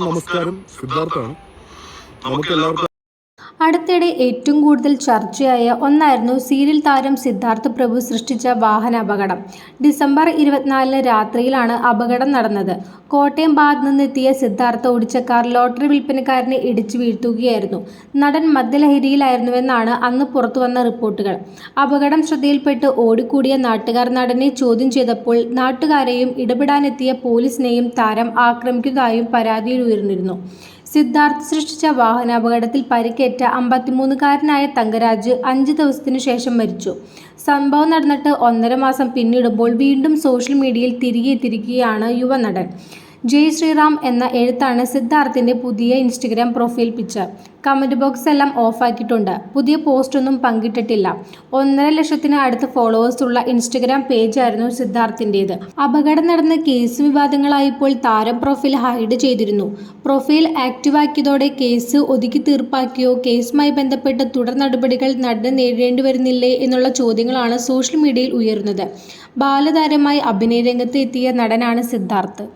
നമസ്കാരം സിദ്ധാർത്ഥാണ്. നമുക്ക് എല്ലാവർക്കും അടുത്തിടെ ഏറ്റവും കൂടുതൽ ചർച്ചയായ ഒന്നായിരുന്നു സീരിയൽ താരം സിദ്ധാർത്ഥ് പ്രഭു സൃഷ്ടിച്ച വാഹന അപകടം ഡിസംബർ ഇരുപത്തിനാലിന് രാത്രിയിലാണ് അപകടം നടന്നത്. കോട്ടയം ഭാഗത്ത് നിന്നെത്തിയ സിദ്ധാർത്ഥ ഓടിച്ച കാർ ലോട്ടറി വിൽപ്പനക്കാരനെ ഇടിച്ചു വീഴ്ത്തുകയായിരുന്നു. നടൻ മദ്യലഹരിയിലായിരുന്നുവെന്നാണ് അന്ന് പുറത്തുവന്ന റിപ്പോർട്ടുകൾ. അപകടം ശ്രദ്ധയിൽപ്പെട്ട് ഓടിക്കൂടിയ നാട്ടുകാർ നടനെ ചോദ്യം ചെയ്തപ്പോൾ നാട്ടുകാരെയും ഇടപെടാനെത്തിയ പോലീസിനെയും താരം ആക്രമിക്കുന്നതായും പരാതിയിൽ ഉയർന്നിരുന്നു. സിദ്ധാർത്ഥ് സൃഷ്ടിച്ച വാഹനാപകടത്തിൽ പരിക്കേറ്റ അമ്പത്തിമൂന്നുകാരനായ തങ്കരാജ് അഞ്ച് ദിവസത്തിനു ശേഷം മരിച്ചു. സംഭവം നടന്നിട്ട് ഒന്നര മാസം പിന്നിടുമ്പോൾ വീണ്ടും സോഷ്യൽ മീഡിയയിൽ തിരികെ എത്തിയിരിക്കുകയാണ് യുവനടൻ. ജയ് ശ്രീറാം എന്ന എഴുത്താണ് സിദ്ധാർത്ഥിന്റെ പുതിയ Instagram profile picture. Comment box എല്ലാം ഓഫാക്കിയിട്ടുണ്ട് പുതിയ പോസ്റ്റ് ഒന്നും പങ്കിട്ടിട്ടില്ല. ഒന്നര ലക്ഷത്തിന് അടുത്ത് ഫോളോവേഴ്സ് ഉള്ള ഇൻസ്റ്റഗ്രാം പേജായിരുന്നു സിദ്ധാർത്ഥിന്റേത്. അപകടം നടന്ന കേസ് വിവാദങ്ങളായപ്പോൾ താരം പ്രൊഫൈൽ ഹൈഡ് ചെയ്തിരുന്നു. പ്രൊഫൈൽ ആക്റ്റീവാക്കിയതോടെ കേസ് ഒതുക്കി തീർപ്പാക്കിയോ കേസുമായി ബന്ധപ്പെട്ട് തുടർ നടപടികൾ നടന്ന് നേരിടേണ്ടി വരുന്നില്ലേ എന്നുള്ള ചോദ്യങ്ങളാണ് സോഷ്യൽ മീഡിയയിൽ ഉയരുന്നത്. ബാലതാരമായി അഭിനയ രംഗത്ത് എത്തിയ നടനാണ് സിദ്ധാർത്ഥ്.